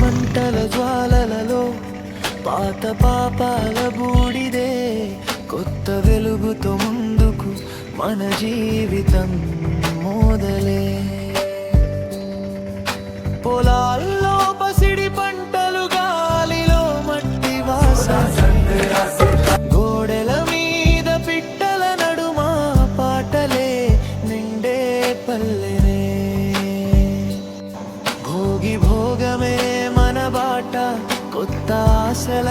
మంటల జ్వాలలలో పాత పాపాల వెలుగుతో ముందుకు మన జీవితం మోదలే. పొలాల్లో పసిడి పంటలు గాలిలో మట్టి వాసన. గోడెల మీద పిట్టల నడుమ పాటలే నిండే పల్లెనే. భోగి భోగమే మన బాట కొత్త ఆశల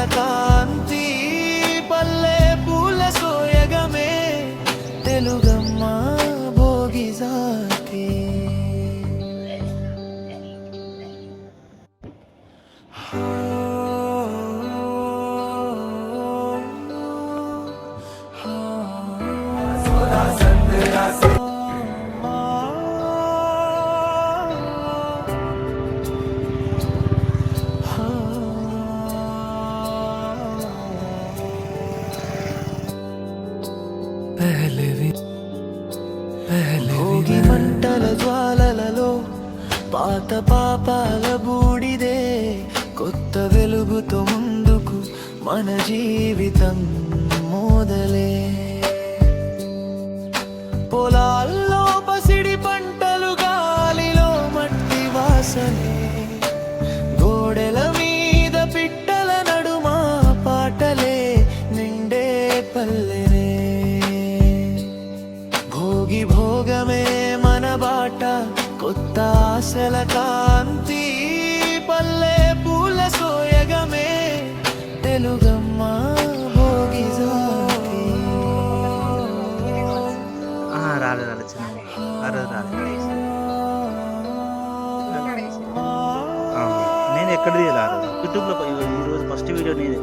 తెలుగమ్మ భోగి జాతి పహలే భోగి మంటల జ్వాలలలో పాత పాపాల బూడిదే కొత్త వెలుగుతో ముందుకు మన జీవితం మోదలే. పొలాల్లో బాట కొత్త ఆశల కాంతి పల్లె పూల సోయగమే. తెలుగమ్మ రాలేదు రాలేదు చిన్న రాలేదు నేను ఎక్కడ తీయాలి యూట్యూబ్లో ఈ- ఈ రోజు ఫస్ట్ వీడియో నీదే.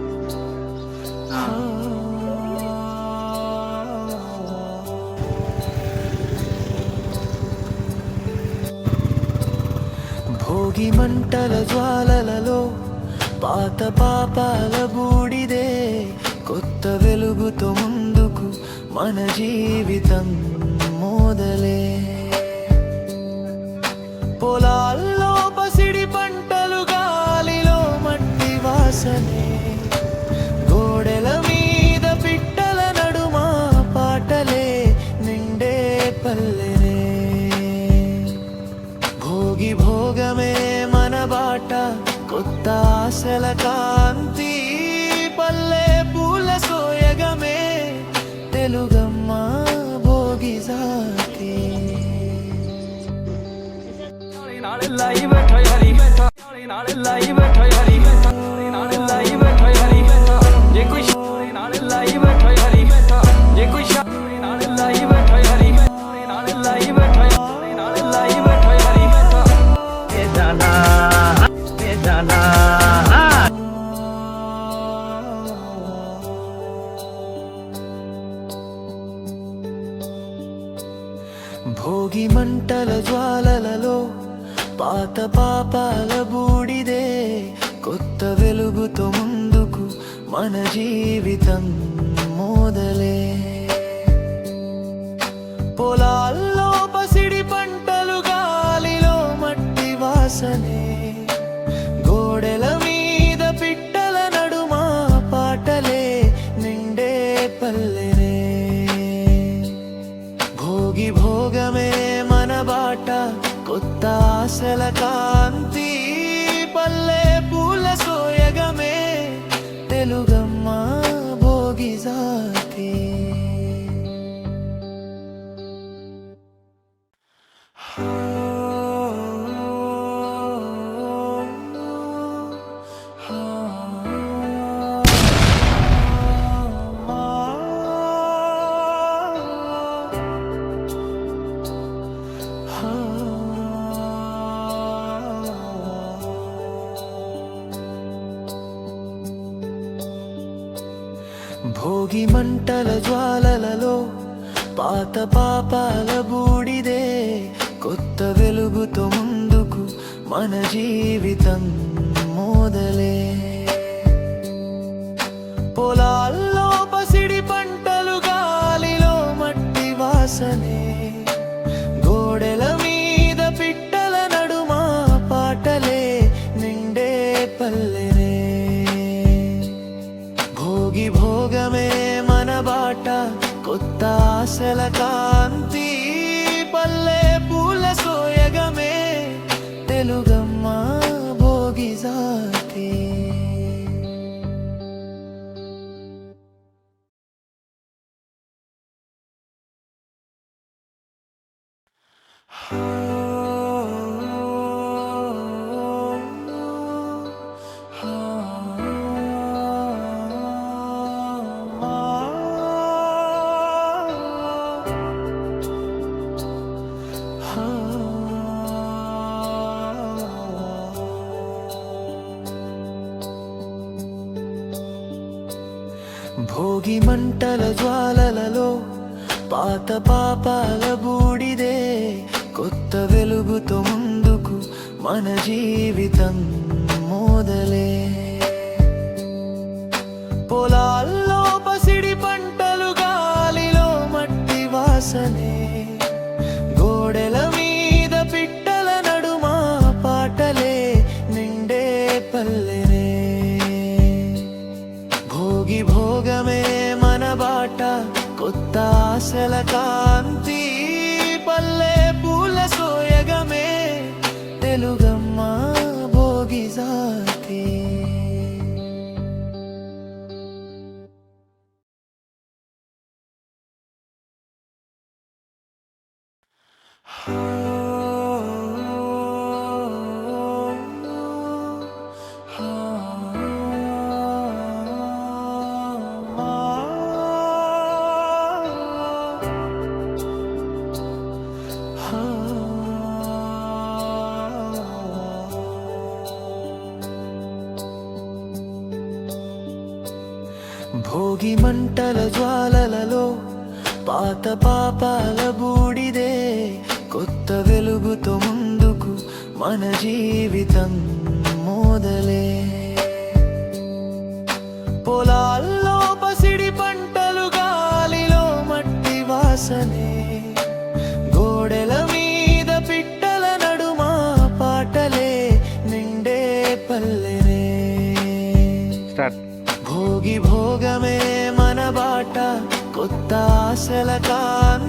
భోగి మంటల జ్వాలలలో పాత పాపాల బూడిదే కొత్త వెలుగుతో ముందుకు మన జీవితం మోదలే. పొలాల యోగమే మన బాట. కొత్త ఆశల కాంతి పల్లె పూల సోయగమే. తెలుగమ్మ భోగి జాతి. నాళెల్లా ఇవే ఠయాలి పాపాల బూడిదే కొత్త వెలుగుతో ముందుకు మన జీవితం. తెలుగమ్మ భోగి మంటల జ్వాలలలో పాత పాపాల బూడిదే కొత్త వెలుగుతో ముందుకు మన జీవితం మోదలే. పొలాల్లో భోగి భోగమే మన బాట కొత్త ఆశల కాంతి పల్లె పూల సోయగమే. తెలుగమ్మ భోగి జాతి. భోగి మంటల జ్వాలలలో పాత పాపాల బూడిదే కొత్త వెలుగుతో ముందుకు మన జీవితం మోదలే. పొలాల్లో పసిడి పంటలు గాలిలో మట్టి వాసనే. ఆశల కాంతి పల్లె పూల సోయగమే తెలుగమ్మ భోగి జాతి. భోగి మంటల జ్వాలలలో పాత పాపాల బూడిదే కొత్త వెలుగుతో ముందుకు మన జీవితం. మన